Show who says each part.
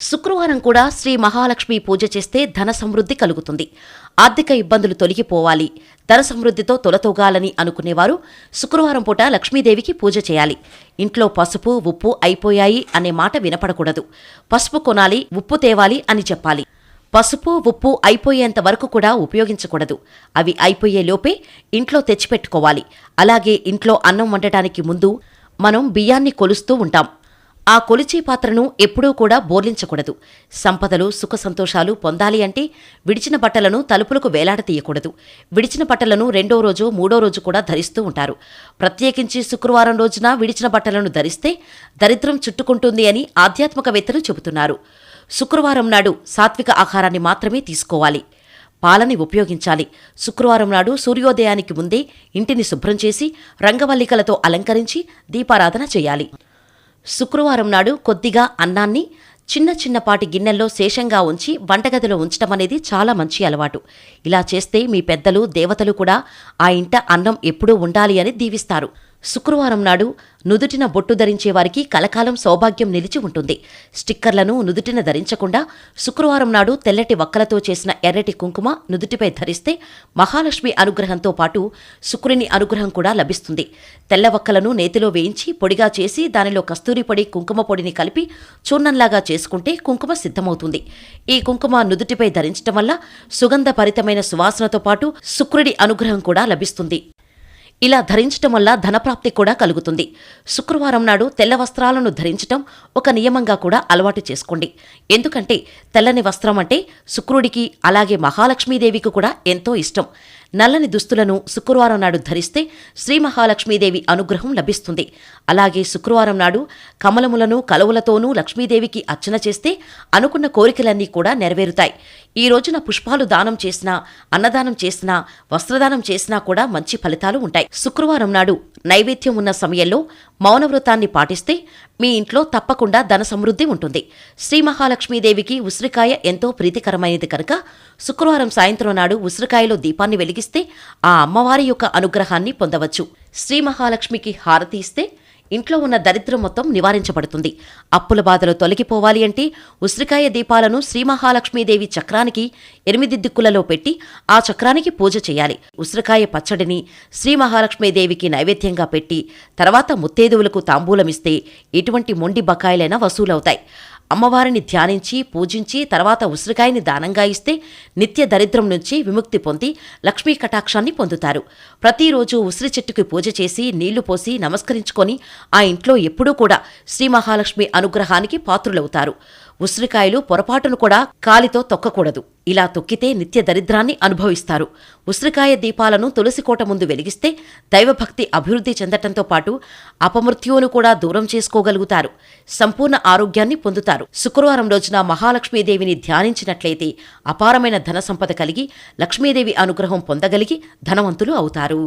Speaker 1: శుక్రవారం కూడా శ్రీ మహాలక్ష్మి పూజ చేస్తే ధన సమృద్ధి కలుగుతుంది. ఆర్థిక ఇబ్బందులు తొలగిపోవాలి. ధన సమృద్ధితో తొలతొగాలని అనుకునేవారు. శుక్రవారం పూట లక్ష్మీదేవికి పూజ చేయాలి. ఇంట్లో పసుపు ఉప్పు అయిపోయాయి అనే మాట వినపడకూడదు. పసుపు కొనాలి ఉప్పు తేవాలి అని చెప్పాలి. పసుపు ఉప్పు అయిపోయేంత వరకు కూడా ఉపయోగించకూడదు. అవి అయిపోయే లోపే ఇంట్లో తెచ్చిపెట్టుకోవాలి. అలాగే ఇంట్లో అన్నం వండటానికి ముందు మనం బియ్యాన్ని కొలుస్తూ ఉంటాం. ఆ కొలిచే పాత్రను ఎప్పుడూ కూడా బోర్లించకూడదు. సంపదలు సుఖ సంతోషాలు పొందాలి అంటే విడిచిన బట్టలను తలుపులకు వేలాడతీయకూడదు విడిచిన బట్టలను రెండో రోజు మూడో రోజు కూడా ధరిస్తూ ఉంటారు. ప్రత్యేకించి శుక్రవారం రోజున విడిచిన బట్టలను ధరిస్తే దరిద్రం చుట్టుకుంటుంది అని ఆధ్యాత్మికవేత్తలు చెబుతున్నారు. శుక్రవారం నాడు సాత్విక ఆహారాన్ని మాత్రమే తీసుకోవాలి. పాలని ఉపయోగించాలి. శుక్రవారం నాడు సూర్యోదయానికి ముందే ఇంటిని శుభ్రం చేసి రంగవల్లికలతో అలంకరించి దీపారాధన చేయాలి. శుక్రవారం నాడు కొద్దిగా అన్నాన్ని చిన్న చిన్నపాటి గిన్నెల్లో శేషంగా ఉంచి వంటగదిలో ఉంచడం అనేది చాలా మంచి అలవాటు. ఇలా చేస్తే మీ పెద్దలు దేవతలు కూడా ఆ ఇంట అన్నం ఎప్పుడూ ఉండాలి అని దీవిస్తారు. శుక్రవారం నాడు నుదుటిన బొట్టు ధరించే వారికి కలకాలం సౌభాగ్యం నిలిచి ఉంటుంది. స్టిక్కర్లను నుదుటిన ధరించకుండా శుక్రవారం నాడు తెల్లటి వక్కలతో చేసిన ఎర్రటి కుంకుమ నుదుటిపై ధరిస్తే మహాలక్ష్మి అనుగ్రహంతో పాటు శుక్రుని అనుగ్రహం కూడా లభిస్తుంది. తెల్ల వక్కలను నేతిలో వేయించి పొడిగా చేసి దానిలో కస్తూరి పొడి కుంకుమ పొడిని కలిపి చూర్ణంలాగా చేసుకుంటే కుంకుమ సిద్ధమవుతుంది. ఈ కుంకుమ నుదుటిపై ధరించటం వల్ల సుగంధభరితమైన సువాసనతో పాటు శుక్రుడి అనుగ్రహం కూడా లభిస్తుంది. ఇలా ధరించటం వల్ల ధనప్రాప్తి కూడా కలుగుతుంది. శుక్రవారం నాడు తెల్ల వస్త్రాలను ధరించటం ఒక నియమంగా కూడా అలవాటు చేసుకోండి. ఎందుకంటే తెల్లని వస్త్రం అంటే శుక్రుడికి అలాగే మహాలక్ష్మీదేవికి కూడా ఎంతో ఇష్టం. నల్లని దుస్తులను శుక్రవారం నాడు ధరిస్తే శ్రీ మహాలక్ష్మీదేవి అనుగ్రహం లభిస్తుంది. అలాగే శుక్రవారం నాడు కమలములను కలవులతోనూ లక్ష్మీదేవికి అర్చన చేస్తే అనుకున్న కోరికలన్నీ కూడా నెరవేరుతాయి. ఈ రోజున పుష్పాలు దానం చేసినా అన్నదానం చేసినా వస్త్రదానం చేసినా కూడా మంచి ఫలితాలు ఉంటాయి. శుక్రవారం నాడు నైవేద్యం ఉన్న సమయంలో మౌనవ్రతాన్ని పాటిస్తే మీ ఇంట్లో తప్పకుండా ధన సమృద్ధి ఉంటుంది. శ్రీ మహాలక్ష్మీదేవికి ఉసిరికాయ ఎంతో ప్రీతికరమైనది కనుక శుక్రవారం సాయంత్రం నాడు ఉసిరికాయలో దీపాన్ని వెలిగిస్తే ఆ అమ్మవారి యొక్క అనుగ్రహాన్ని పొందవచ్చు. శ్రీ మహాలక్ష్మికి హారతి ఇస్తే ఇంట్లో ఉన్న దరిద్రం మొత్తం నివారించబడుతుంది. అప్పుల బాధలు తొలగిపోవాలి అంటే ఉసిరికాయ దీపాలను శ్రీ మహాలక్ష్మీదేవి చక్రానికి ఎనిమిది దిక్కులలో పెట్టి ఆ చక్రానికి పూజ చేయాలి. ఉసిరికాయ పచ్చడిని శ్రీ మహాలక్ష్మీదేవికి నైవేద్యంగా పెట్టి తర్వాత ముత్తేదువులకు తాంబూలమిస్తే ఎటువంటి మొండి బకాయిలైనా వసూలవుతాయి. అమ్మవారిని ధ్యానించి పూజించి తర్వాత ఉసిరికాయని దానంగా ఇస్తే నిత్య దరిద్రం నుంచి విముక్తి పొంది లక్ష్మీ కటాక్షాన్ని పొందుతారు. ప్రతిరోజు ఉసిరి చెట్టుకి పూజ చేసి నీళ్ళు పోసి నమస్కరించుకొని ఆ ఇంట్లో ఎప్పుడూ కూడా శ్రీ మహాలక్ష్మి అనుగ్రహానికి పాత్రులవుతారు. ఉసిరికాయలు పొరపాటును కూడా కాలితో తొక్కకూడదు. ఇలా తొక్కితే నిత్య దరిద్రాన్ని అనుభవిస్తారు. ఉసిరికాయ దీపాలను తులసికోట ముందు వెలిగిస్తే దైవభక్తి అభివృద్ధి చెందటంతో పాటు అపమృత్యువును కూడా దూరం చేసుకోగలుగుతారు. సంపూర్ణ ఆరోగ్యాన్ని పొందుతారు. శుక్రవారం రోజున మహాలక్ష్మీదేవిని ధ్యానించినట్లయితే అపారమైన ధన సంపద కలిగి లక్ష్మీదేవి అనుగ్రహం పొందగలిగి ధనవంతులు అవుతారు.